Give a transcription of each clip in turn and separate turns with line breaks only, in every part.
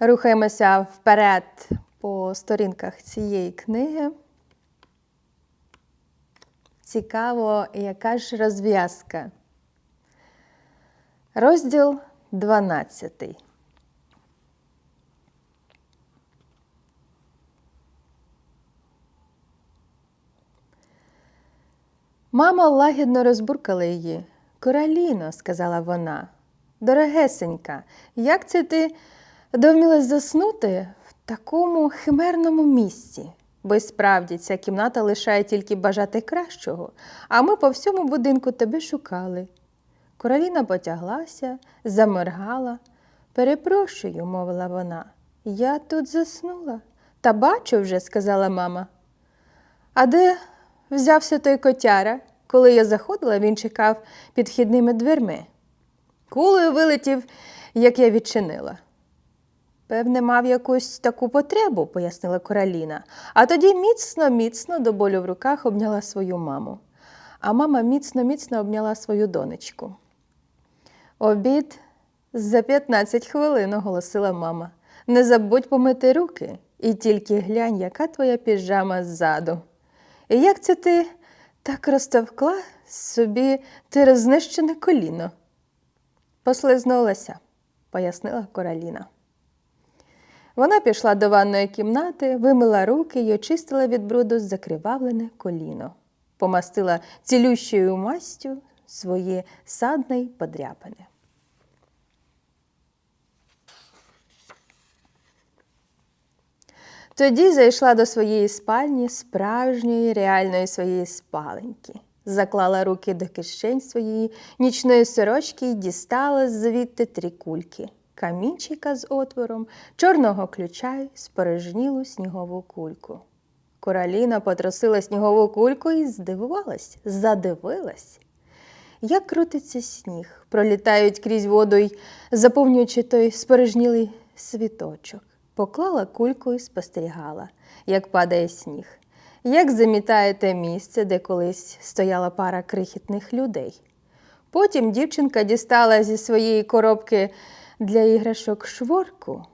Рухаємося вперед по сторінках цієї книги. Цікаво, яка ж розв'язка. Розділ 12. Мама лагідно розбуркала її. Кораліно, сказала вона, дорогесенька, як це ти довмілась заснути в такому химерному місці? Бо й справді ця кімната лишає тільки бажати кращого, а ми по всьому будинку тебе шукали. Кораліна потяглася, заморгала. Перепрошую, мовила вона. Я тут заснула. Та бачу вже, сказала мама. А де взявся той котяра? Коли я заходила, він чекав під вхідними дверми. Кулею вилетів, як я відчинила. Певне, мав якусь таку потребу, пояснила Кораліна, а тоді міцно, міцно до болю в руках обняла свою маму. А мама міцно, міцно обняла свою донечку. Обід за 15 хвилин, оголосила мама. Не забудь помити руки, і тільки глянь, яка твоя піжама ззаду. І як це ти так розтовкла собі ти рознищене коліно? Послизнулася, пояснила Кораліна. Вона пішла до ванної кімнати, вимила руки й очистила від бруду закривавлене коліно, помастила цілющою мастю свої садне й подряпане. Тоді зайшла до своєї спальні справжньої реальної своєї спаленьки, заклала руки до кишень своєї нічної сорочки і дістала звідти три кульки камінчика з отвором, чорного ключа й спорожнілу снігову кульку. Кораліна потросила снігову кульку і здивувалась, задивилась. Як крутиться сніг, пролітають крізь воду й заповнюючи той спорожнілий світочок. Поклала кульку і спостерігала, як падає сніг, як замітає те місце, де колись стояла пара крихітних людей. Потім дівчинка дістала зі своєї коробки для іграшок шворку,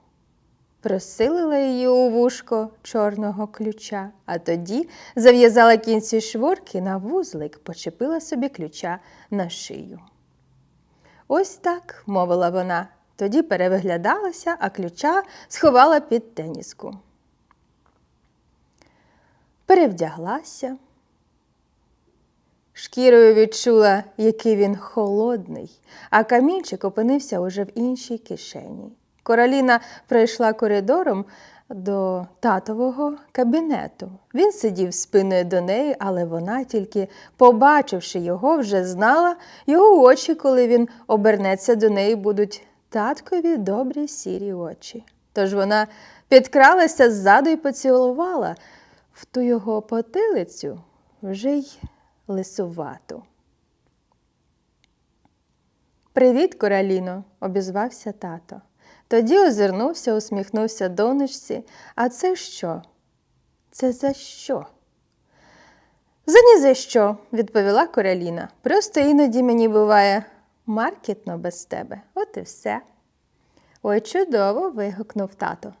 просилила її у вушко чорного ключа, а тоді зав'язала кінці шворки на вузлик, почепила собі ключа на шию. Ось так, мовила вона, тоді перевиглядалася, а ключа сховала під теніску. Перевдяглася. Шкірою відчула, який він холодний, а камінчик опинився уже в іншій кишені. Короліна пройшла коридором до татового кабінету. Він сидів спиною до неї, але вона, тільки побачивши його, вже знала його очі, коли він обернеться до неї, будуть таткові добрі сірі очі. Тож вона підкралася ззаду і поцілувала в ту його потилицю вже й лисувату. Привіт, Кораліно, обізвався тато. Тоді озирнувся, усміхнувся донечці. А це що? Це за що? За ні за що, відповіла Кораліна. Просто іноді мені буває маркетно без тебе. От і все. Ой, чудово. вигукнув тато.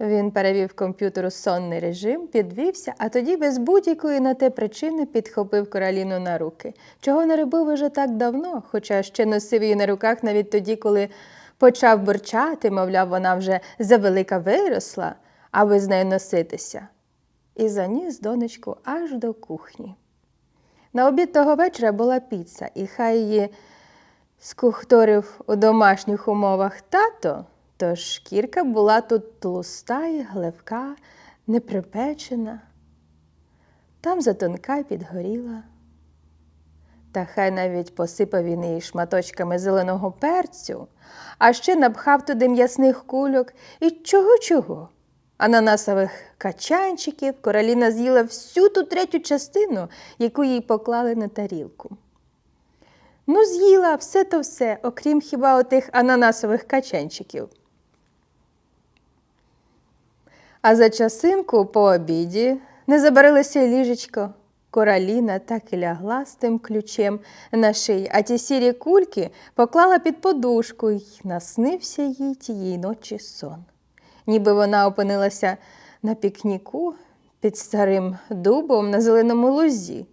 Він перевів комп'ютер у сонний режим, підвівся, а тоді без будь-якої на те причини підхопив короліну на руки, чого не робив уже так давно, хоча ще носив її на руках навіть тоді, коли почав бурчати, мовляв, вона вже завелика виросла, аби з нею носитися. І заніс донечку аж до кухні. На обід того вечора була піца, і хай її скухторив у домашніх умовах тато, тож шкірка була тут тлуста і гливка, неприпечена, там затонка й підгоріла. Та хай навіть посипав він її шматочками зеленого перцю, а ще напхав туди м'ясних кульок і чого-чого. Ананасових качанчиків короліна з'їла всю ту третю частину, яку їй поклали на тарілку. Ну, з'їла все то все, окрім хіба отих ананасових качанчиків. А за часинку по обіді не забарилося ліжечко. Кораліна так і лягла з тим ключем на шиї, а ті сірі кульки поклала під подушку й наснився їй тієї ночі сон. Ніби вона опинилася на пікніку під старим дубом на зеленому лузі.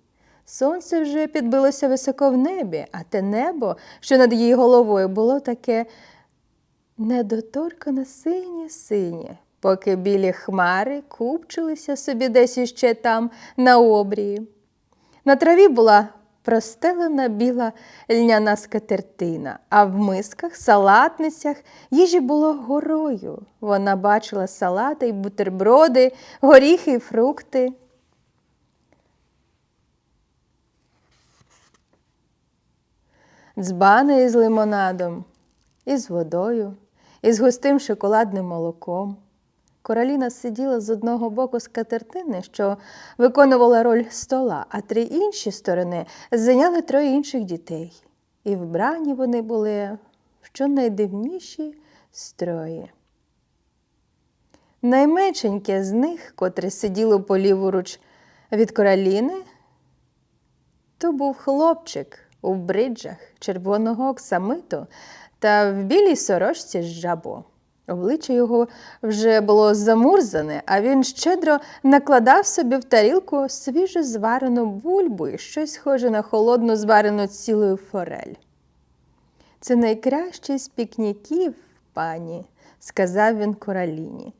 Сонце вже підбилося високо в небі, а те небо, що над її головою, було таке недоторкано синє синє, поки білі хмари купчилися собі десь іще там на обрії. На траві була простелена біла льняна скатертина, а в мисках, салатницях їжі було горою. Вона бачила салати й бутерброди, горіхи й фрукти. Дзбани із лимонадом, із водою, із густим шоколадним молоком. Короліна сиділа з одного боку скатертини, що виконувала роль стола, а три інші сторони зайняли троє інших дітей. І вбрані вони були в щонайдивніші строї. Найменшеньке з них, котре сиділо по ліворуч від короліни, то був хлопчик у бриджах червоного оксамиту та в білій сорочці з жабо. Обличчя його вже було замурзане, а він щедро накладав собі в тарілку свіжо зварену бульбу і щось схоже на холодну зварену цілою форель. Це найкращий з пікніків, пані, сказав він короліні.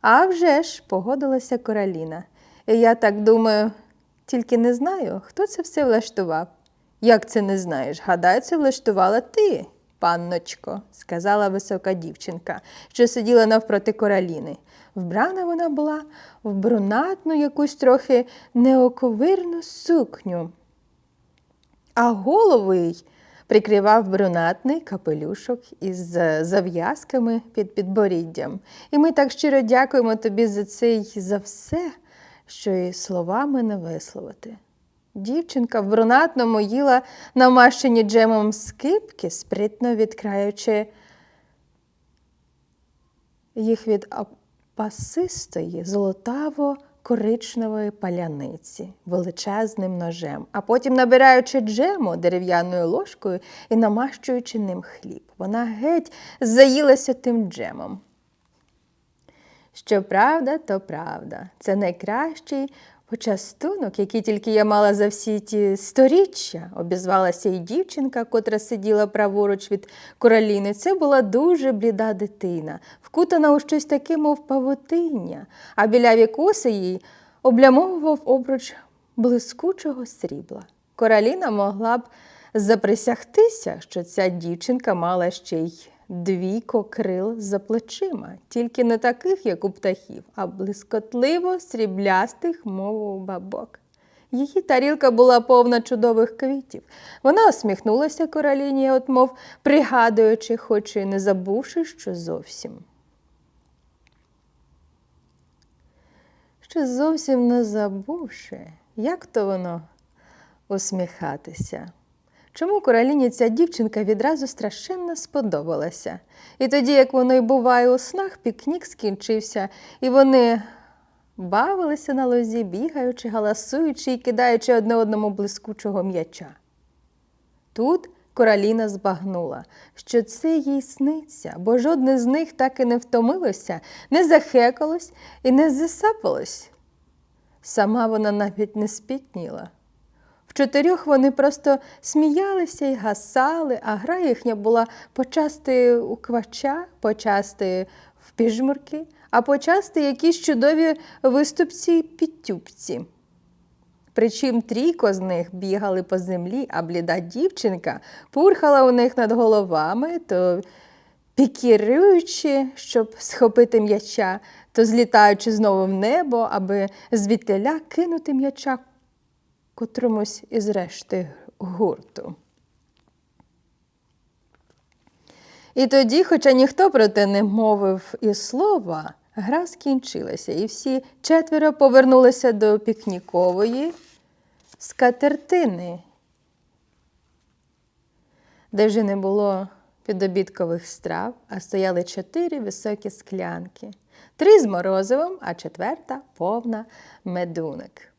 А вже ж, погодилася короліна. І я так думаю, тільки не знаю, хто це все влаштував. Як це не знаєш? Гадаю, це влаштувала ти, панночко, сказала висока дівчинка, що сиділа навпроти короліни. Вбрана вона була в брунатну якусь трохи неоковирну сукню, а голову їй прикривав брунатний капелюшок із е, зав'язками під підборіддям. І ми так щиро дякуємо тобі за це й за все, що і словами не висловити. Дівчинка в брунатному їла намащені джемом скипки, спритно відкраючи їх від опасистої золотаво коричневої паляниці величезним ножем, а потім набираючи джему дерев'яною ложкою і намащуючи ним хліб. Вона геть заїлася тим джемом. Що правда, то правда. Це найкращий почастунок, який тільки я мала за всі ті сторіччя, обізвалася й дівчинка, котра сиділа праворуч від короліни. Це була дуже бліда дитина, вкутана у щось таке, мов павутиння, а біляві коси їй облямовував обруч блискучого срібла. Короліна могла б заприсягтися, що ця дівчинка мала ще й двійко крил за плечима, тільки не таких, як у птахів, а блискотливо сріблястих, мов у бабок. Її тарілка була повна чудових квітів. Вона усміхнулася короліні, от мов пригадуючи, хоч і не забувши, що зовсім. Що зовсім не забувши, як то воно усміхатися. Чому короліні ця дівчинка відразу страшенно сподобалася. І тоді, як воно й буває у снах, пікнік скінчився, і вони бавилися на лозі, бігаючи, галасуючи і кидаючи одне одному блискучого м'яча. Тут короліна збагнула, що це їй сниться, бо жодне з них так і не втомилося, не захекалось і не засапалось. Сама вона навіть не спітніла. Чотирьох вони просто сміялися і гасали, а гра їхня була почасти у квача, почасти в піжмурки, а почасти якісь чудові виступці й підтюпці. Причим трійко з них бігали по землі, а бліда дівчинка пурхала у них над головами, то пікіруючи, щоб схопити м'яча, то злітаючи знову в небо, аби звідтиля кинути м'яча котромусь із решти гурту. І тоді, хоча ніхто про те не мовив і слова, гра скінчилася, і всі четверо повернулися до пікнікової скатертини, де вже не було підобідкових страв, а стояли чотири високі склянки, три з морозивом, а четверта повна медуник.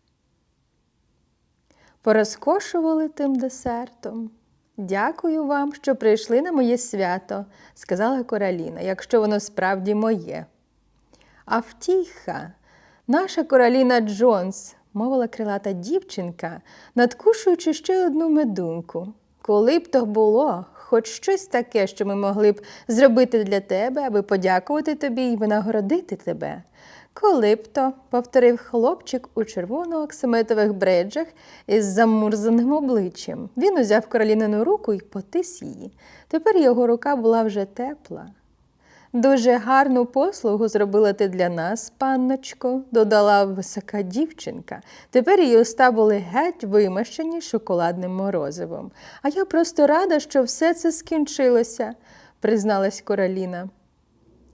Порозкошували тим десертом. Дякую вам, що прийшли на моє свято, сказала Короліна, якщо воно справді моє. А втіха, наша Короліна Джонс, мовила крилата дівчинка, надкушуючи ще одну медунку. Коли б то було, хоч щось таке, що ми могли б зробити для тебе, аби подякувати тобі і винагородити тебе. Коли б то, повторив хлопчик у червоно оксиметових бреджах із замурзаним обличчям. Він узяв королінину руку і потис її. Тепер його рука була вже тепла. Дуже гарну послугу зробила ти для нас, панночко, додала висока дівчинка. Тепер її уста були геть вимащені шоколадним морозивом. А я просто рада, що все це скінчилося, призналась Короліна.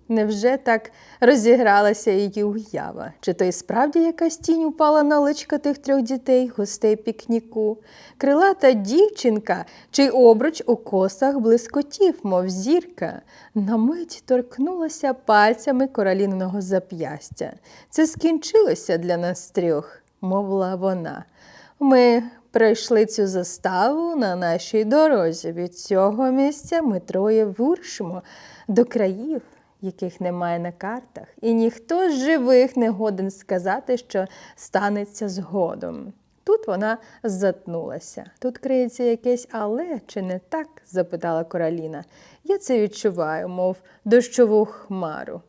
Невже так розігралася її уява? Чи то й справді якась тінь упала на личка тих трьох дітей, гостей пікніку? Крилата дівчинка, чий обруч у косах блискотів, мов зірка, на мить торкнулася пальцями короліного зап'ястя. Це скінчилося для нас трьох, мовила вона. Ми пройшли цю заставу на нашій дорозі. Від цього місця ми троє вирушимо до країв, яких немає на картах, і ніхто з живих не годен сказати, що станеться згодом. Тут вона затнулася. Тут криється якесь але чи не так? запитала Короліна. Я це відчуваю, мов дощову хмару.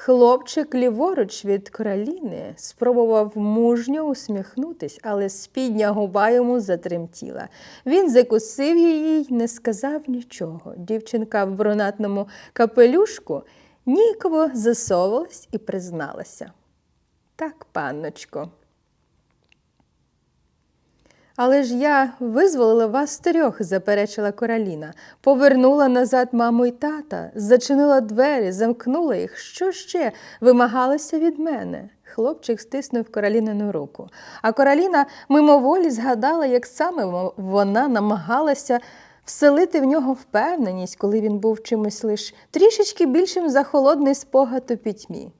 Хлопчик ліворуч від короліни спробував мужньо усміхнутись, але спідня губа йому затремтіла. Він закусив її й не сказав нічого. Дівчинка в бронатному капелюшку ніяково засовувалась і призналася. Так, панночко. Але ж я визволила вас трьох, заперечила Короліна. Повернула назад маму й тата, зачинила двері, замкнула їх. Що ще вимагалося від мене? Хлопчик стиснув Королінину руку. А Короліна мимоволі згадала, як саме вона намагалася вселити в нього впевненість, коли він був чимось лиш трішечки більшим за холодний спогад у пітьмі.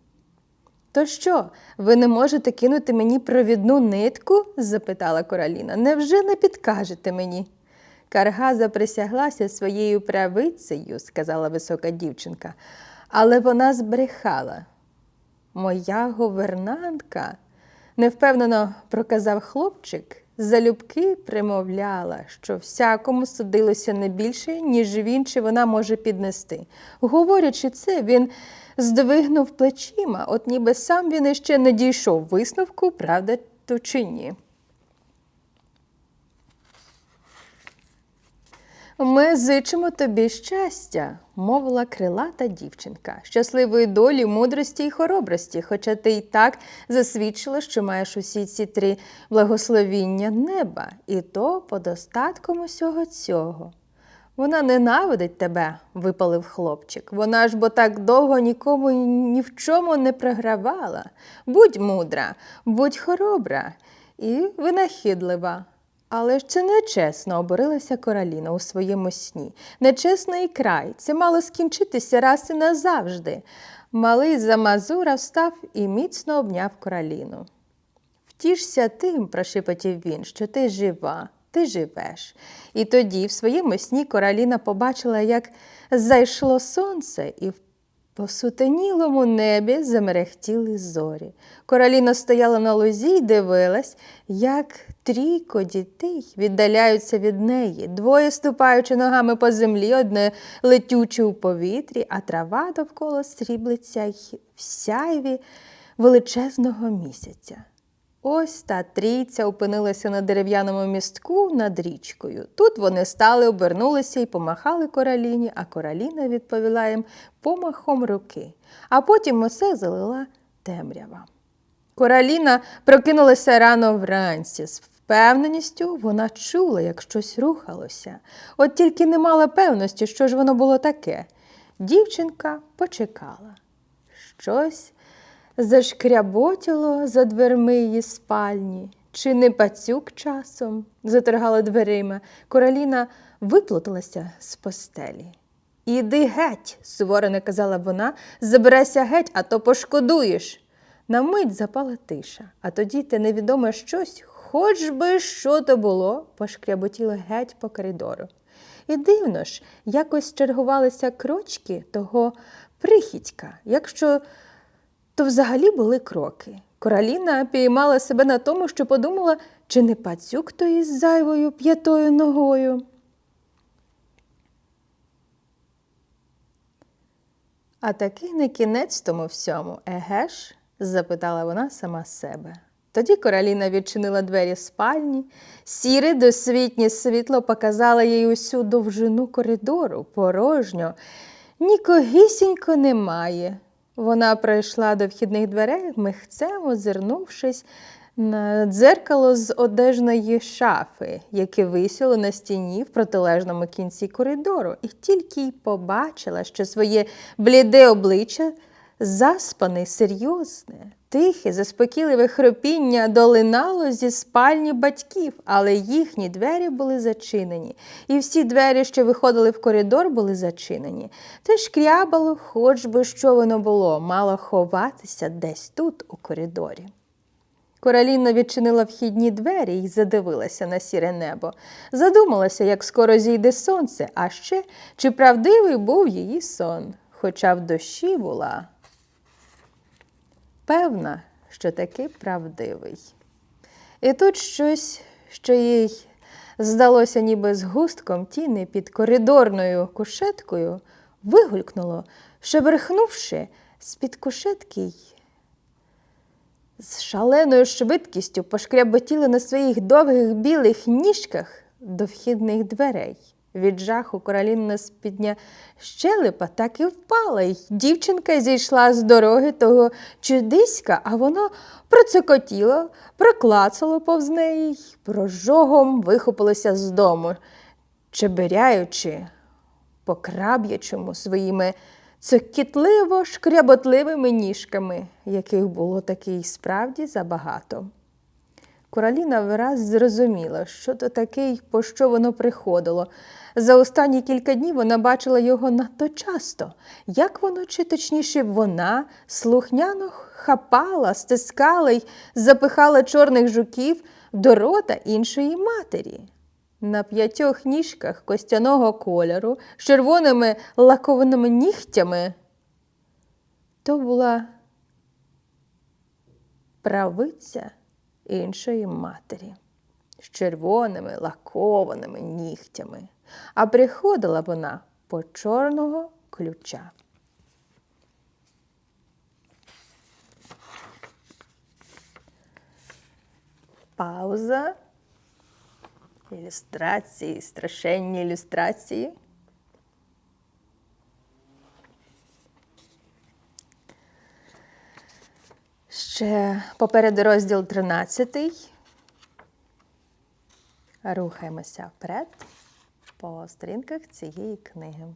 То що, ви не можете кинути мені провідну нитку? запитала Короліна. Невже не підкажете мені? Карга заприсяглася своєю правицею, сказала висока дівчинка, але вона збрехала. Моя говернантка, невпевнено проказав хлопчик, залюбки примовляла, що всякому судилося не більше, ніж він чи вона може піднести. Говорячи це, він здвигнув плечима, от ніби сам він іще не дійшов висновку, правда то чи ні. Ми зичимо тобі щастя, мовила крилата дівчинка, щасливої долі, мудрості й хоробрості, хоча ти й так засвідчила, що маєш усі ці три благословіння неба, і то по достатком усього цього. Вона ненавидить тебе, випалив хлопчик. Вона ж бо так довго нікому ні в чому не програвала. Будь мудра, будь хоробра і винахідлива. Але ж це нечесно, обурилася Короліна у своєму сні. Нечесний край, це мало скінчитися раз і назавжди. Малий замазура встав і міцно обняв Короліну. Втішся тим, прошепотів він, що ти жива, ти живеш. І тоді в своєму сні Короліна побачила, як зайшло сонце, і в посутенілому небі замерехтіли зорі. Короліна стояла на лозі й дивилась, як трійко дітей віддаляються від неї, двоє ступаючи ногами по землі, одне летючи у повітрі, а трава довкола сріблиться й в сяйві величезного місяця. Ось та трійця опинилася на дерев'яному містку над річкою. Тут вони стали, обернулися і помахали короліні, а короліна відповіла їм помахом руки, а потім усе залила темрява. Короліна прокинулася рано вранці. З впевненістю вона чула, як щось рухалося, от тільки не мала певності, що ж воно було таке. Дівчинка почекала. Щось зашкряботіло за дверми її спальні. Чи не пацюк часом заторгала дверима. Короліна виплуталася з постелі. Іди геть, суворо наказала вона, забирайся геть, а то пошкодуєш. На мить запала тиша, а тоді те невідоме щось хоч би що то було, пошкряботіло геть по коридору. І дивно ж, якось чергувалися крочки того прихідька, якщо то взагалі були кроки. Кораліна піймала себе на тому, що подумала, чи не пацюк то із зайвою п'ятою ногою. А такий не кінець тому всьому, еге ж? запитала вона сама себе. Тоді Кораліна відчинила двері спальні, сіре досвітнє світло показало їй усю довжину коридору, порожньо, нікогісінько немає. Вона пройшла до вхідних дверей, михцем озирнувшись на дзеркало з одежної шафи, яке висіло на стіні в протилежному кінці коридору, і тільки й побачила, що своє бліде обличчя заспане, серйозне, тихе, заспокійливе хропіння долинало зі спальні батьків, але їхні двері були зачинені, і всі двері, що виходили в коридор, були зачинені. Те шкрябало, хоч би що воно було, мало ховатися десь тут, у коридорі. Кораліна відчинила вхідні двері і задивилася на сіре небо. Задумалася, як скоро зійде сонце, а ще чи правдивий був її сон, хоча в дощі була. Певна, що таки правдивий. І тут щось, що їй здалося ніби згустком тіни під коридорною кушеткою, вигулькнуло, шеберхнувши з-під кушетки й з шаленою швидкістю пошкряботіли на своїх довгих білих ніжках до вхідних дверей. Від жаху королівна спідня щелепа так і впала, й дівчинка зійшла з дороги того чудиська, а воно процокотіло, проклацало повз неї й прожогом вихопилося з дому, чеберяючи по краб'ячому своїми цокітливо шкряботливими ніжками, яких було таки й справді забагато. Кораліна враз зрозуміла, що то таке й по що воно приходило. За останні кілька днів вона бачила його надто часто. Як воно, чи точніше, вона слухняно хапала, стискала й запихала чорних жуків до рота іншої матері. На п'ятьох ніжках костяного кольору з червоними лакованими нігтями. То була правиця іншої матері з червоними лакованими нігтями, а приходила вона по чорного ключа. Пауза. Ілюстрації, страшенні ілюстрації. Ще попереду розділ 13. Рухаємося вперед по сторінках цієї книги.